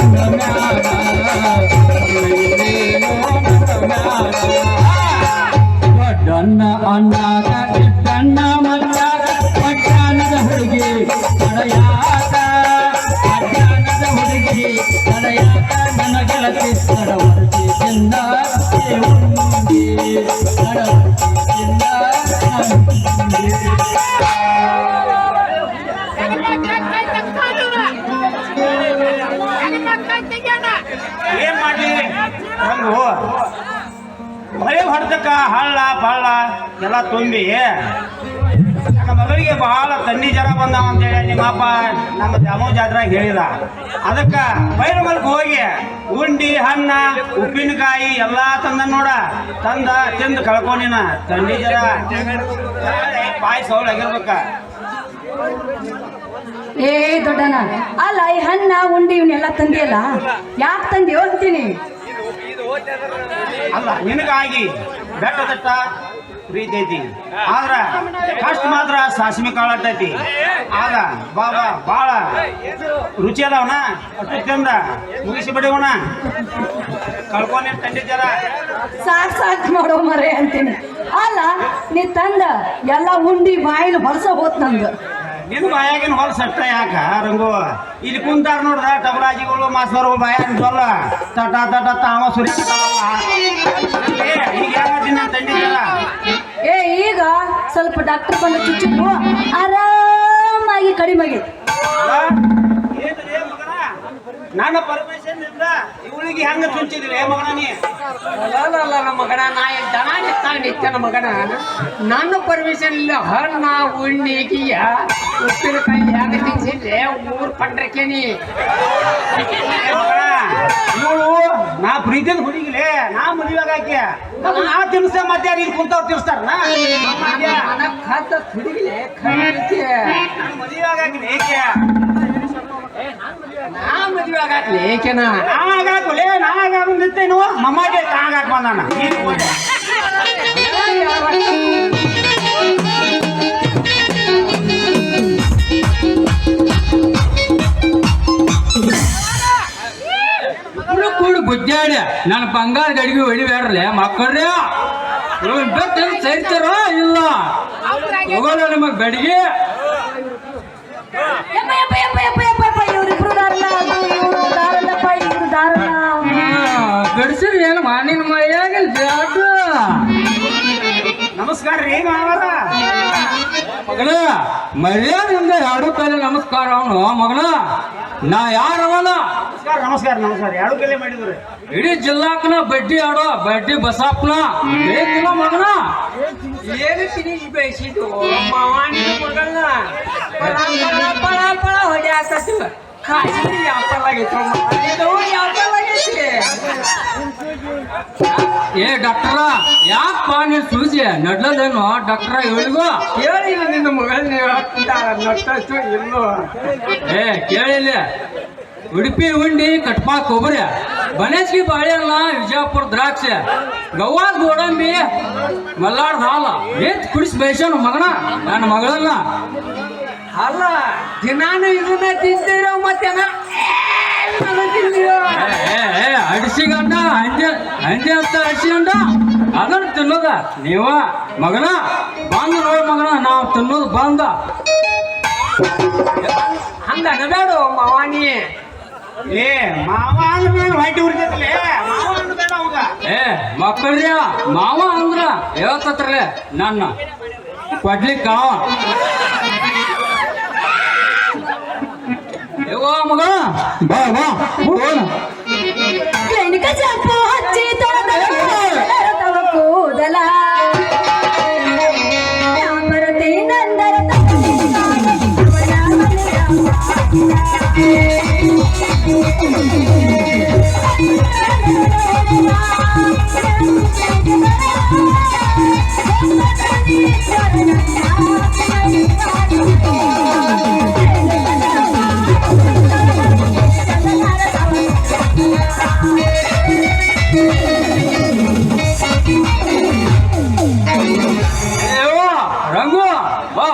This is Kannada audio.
ಕರುಣೆಯಿಲ್ಲೇನೋ ನನ್ನ ಮ್ಯಾಲ ಕರುಣೆಯಿಲ್ಲೇನೋ ನನ್ನ ಮ್ಯಾಲ ದೊಡ್ಡಣ್ಣ ಅಣ್ಣಾಗ ಇಟ್ಟಣ್ಣ ಮಲ್ಲಾಗ ಪಟ್ಟಣದ ಹುಡುಗಿ ತಡೆಯಾಕ ಪಟ್ಟಣದ ಹುಡುಗಿ ತಡೆಯಾಕ ನನ್ನ ಗೆಳತಿ ನಡವಳಿಕೆ ಚೆಂದ ಉಂಡಿ ನಡವಳಿಕೆ ಒಂದು ಮಳೆ ಹೊಡೆದಕ್ಕ ಹಳ್ಳ ಪಳ್ಳ ಎಲ್ಲ ತುಂಬಿ. ನನ್ನ ಮಗಳಿಗೆ ಬಹಳ ತಣ್ಣಿ ಜ್ವರ ಬಂದಾವ ಅಂತೇಳಿ ನಿಮ್ಮ ಅಪ್ಪ ನಮ್ಮ ದಾಮೋ ಜಾತ್ರಾಗ ಹೇಳಿದ. ಅದಕ್ಕ ಬೈರ ಮಲ್ಕ ಹೋಗಿ ಉಂಡಿ ಹಣ್ಣ ಉಪ್ಪಿನಕಾಯಿ ಎಲ್ಲಾ ತಂದ ನೋಡ. ತಂದ ತಿಂದು ಕಳ್ಕೊಂಡಿನ ತಣ್ಣಿ ಜರ ಪಾಯಸ ಆಗಿರ್ಬೇಕ. ಏ ದೊಡ್ಡನ ಅಲ್ಲ ಈ ಹಣ್ಣ ಉಂಡಿ ಇವನ್ನೆಲ್ಲ ತಂದಿಯಲ್ಲ? ಯಾಕೆ ತಂದಿ? ಅಂತೀನಿ ಅಲ್ಲ, ನಿನಗಾಗಿ ಬೆಟ್ಟದಟ್ಟ ಪ್ರೀತಿ ಐತಿ. ಆದ್ರ ಕಷ್ಟ ಮಾತ್ರ ಸಾಸಿಮೆ ಕಾಳಟ್ಟೈತಿ ಆಗ ಬಾಬಾ ಬಾಳ ರುಚಿ ಅದಾವನ? ಅಷ್ಟು ತಿಂದ ಮುಗಿಸಿ ಬಿಡಿವಣ ಕಳ್ಕೊಂಡಿ ತಂಡಿ ಜರ. ಸಾಕ್ ಸಾಕ್ ಮಾಡೋ ಮರೆ ಅಂತೀನಿ. ಅಲ್ಲ, ನೀ ತಂದ ಎಲ್ಲ ಉಂಡಿ ಬಾಯಿಲು ಹೊಲಸ ಹೋತ್ ನಂದು. ನಿನ್ನ ಬಾಯಾಗಿನ ಹೊಲ ಸಟ್ಟ ಯಾಕ ರಂಗು? ಇಲ್ಲಿ ಕುಂತಾರ ನೋಡ್ದ ಟಬರಾಜಿಗಳು ಮಾಸ್ತರ್ಗಳು ಬಾಯಾಗಿನ ಜೊಲ್ಲ ತಟ ತಟ ತಾವ ಸುರಿ ಈಗ ದಿನ ಏ ಈಗ ಸ್ವಲ್ಪ ಡಾಕ್ಟರ್ ಬಂದು ಚುಚ್ಚಿದ್ರು ಆರಾಮಾಗಿ ಕಡಿಮೆ ಆಗೈತಿ? ನನ್ನ ಪರ್ಮಿಷನ್ ಇವಳಿಗೆ ಹೆಂಗ ಚುಂಚಿದ್ರಿ ಮಗನ ನೀ? ಅಲ್ಲ ಮಗನ ನಾ ದನ ನಿತ್ತಾಗ ಮಗನ. ನನ್ನ ಪರ್ಮಿಷನ್ ಇಲ್ಲ ಹಣ್ಣ ಉಣ್ಣಿಗಿಯ ಉಪ್ಪಿನಕಾಯಿ ಯಾಕೆ ತಿನ್ಸಿದ್ರೆ? ಮೂರ್ ಪಂಡ್ರಕೇನಿ ಇವಳು ನಾ ಪ್ರೀತಿನ ಹುಡುಗಿಲೆ ನಾ ಮದುವೆಗೆ ಹಾಕಿ ನಾ ತಿನ್ಸ ಮಧ್ಯ ನೀನ್ ಇಲ್ಲಿ ಕುಂತವ್ರು ತಿನ್ಸ್ತಾರ ಮನ ಖಾತ ತುಡಿಗಿಲೆ ನಾ ಮದ್ವೆ ಆಗಾಕ್ಲಿ ಏಕೆನ? ನಾ ಹಾಕಾಕುಲೆ ನಾ ನಿಂತೇನು ಮಮ್ಮಗೆ ಹಾಕಾಕ್ ಬಂದಾನ. ಕೂಡಿ ಗುದ್ದಾಡಿ ನನ್ನ ಬಂಗಾರ ಗಡಿಗೆ ಹೊಡಿ ಬೇಡ್ರಲ್ಲೇ ಇವ್ನ್ ಸೇರ್ತಾರೋ ಇಲ್ಲ? ಹೋಗೋಲ್ಲ ನಿಮಗೆ ಗಡಿಗೆ ಗಡಿಸಿರಿ ಏನು ಮಾನಿನ ಮೈಯಾಗಿಲ್ಲ ಜಾಡು ನಮಸ್ಕಾರ ರೀ ಮಾವರ. ಮಗಳ ಮರ್ಯಾದಿಂದ ಎರಡು ಕೈಲಿ ನಮಸ್ಕಾರ ಅವನು ಮಗಳ. ನಾ ಯಾರವನ? ನಮಸ್ಕಾರ ನಮಸ್ಕಾರ ನಮಸ್ಕಾರ. ಎರಡು ಕಲೆ ಮಾಡಿದ್ರು. ಇಡೀ ಜಿಲ್ಲಾಕನ ಬಡ್ಡಿ ಆಡೋ ಬಡ್ಡಿ ಬಸಾಪ್ನ. ಬೇಕಿಲ್ಲ ಮಗನ? ಏನು ತಿನಿ ಬಯಸಿದ್ದು ಮಾವಾನಿ ಮಗಳನ್ನ ಪಳ ಪಳ ಪಳ ಪಳ ಹೊಡ್ಯಾಕತ್ತು ಕಾಯಿ ಯಾಪಲಾಗೈತೆ ಇದು ಯಾಪಲಾಗೈತಿ ಏ ಡಾಕ್ಟರ ಯಾಕಪ್ಪ ನೀನ್ ಸೂಜಿ? ನಡ್ಲದೇನು? ಡಾಕ್ಟರ ಹೇಳಿಗು ಕೇಳಿಲ್ಲ ನಿನ್ನ ಮಗಳನ್ನ ನಟ್ಟಷ್ಟು ಇಲ್ಲೋ ಏ ಕೇಳಿಲ್ಲ. ಉಡುಪಿ ಉಂಡಿ ಕಟ್ಪಾ ಕೊಬ್ಬರಿ ಬನೇಸ್ಗಿ ಬಾಳೆಹಣ್ಣ ವಿಜಯಪುರ ದ್ರಾಕ್ಷಿ ಗವ್ವಾದ ಗೋಡಂಬಿ ಮಲ್ಲಾರ್ದ ಹಾಲ. ಏತ್ ಕುಡಿಸಿ ಬೇಯ್ಸೋನು ಮಗನ? ನನ್ನ ಮಗಳಲ್ಲ ಅಲ್ಲ ದಿನಾನು ಇದನ್ನ ತಿಂತೀರೋ ಮತ್ತೆ ಅಡಿಸಿಗಂಡ ಹಂಜೆ ಹಂಜೆ ಅಂತ ಅಡಿಸಿಗಂಡ ಅದನ್ನ ತಿನ್ನೋದ ನೀವ ಮಗನ? ಬಂದ ನೋಡಿ ಮಗನ ನಾವು ತಿನ್ನೋದು ಬಂದ. ಹಂಗ ಅನಬೇಡು ಮಾವಾನಿ ಏ ಮಾವ ಅಂದ್ರ ಹೊಟ್ಟೆ ಉರಿತೈತಲೇ ಮಾವ ಅಂದ್ಬೇಡ ಅವಾಗ. ಏ ಮಕ್ಕಳ್ಯ ಮಾವ ಅಂದ್ರ ಹೇಳ್ತತ್ರಲೆ ನನ್ನ. ಕೊಡ್ಲಿಕ್ಕ? ಮಗ ಬಾ ಬಾ ಹೋಗೋಣ. ತವರ ಮನೆಯ ಏವ್ವ, ರಂಗು ಬಾ